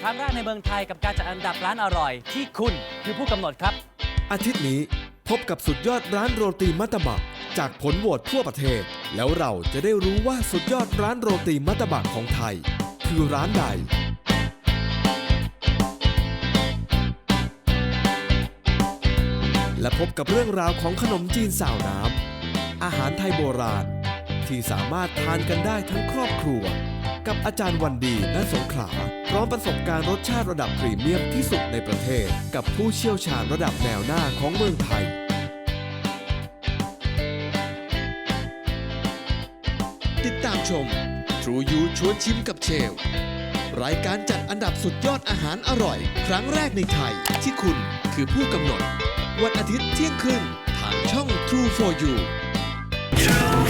ครั้งแรกในเมืองไทยกับการจัดอันดับร้านอร่อย ที่คุณคือผู้กำหนดครับ อาทิตย์นี้พบกับสุดยอดร้านโรตีมัตตบะจากผลโหวตทั่วประเทศ แล้วเราจะได้รู้ว่าสุดยอดร้านโรตีมัตตบะของไทย คือร้านใด และพบกับเรื่องราวของขนมจีนสาวน้ำอาหารไทยโบราณ ที่สามารถทานกันได้ทั้งครอบครัว กับอาจารย์วันดีณสงขลา พร้อมประสบการณ์รสชาติระดับพรีเมียมที่สุดในประเทศ กับผู้เชี่ยวชาญระดับแนวหน้าของเมืองไทย ติดตามชม True You ชวนชิมกับเชล รายการจัดอันดับสุดยอดอาหารอร่อย ครั้งแรกในไทย ที่คุณคือผู้กำหนด วันอาทิตย์เที่ยงครึ่งทางช่อง True for You True for you.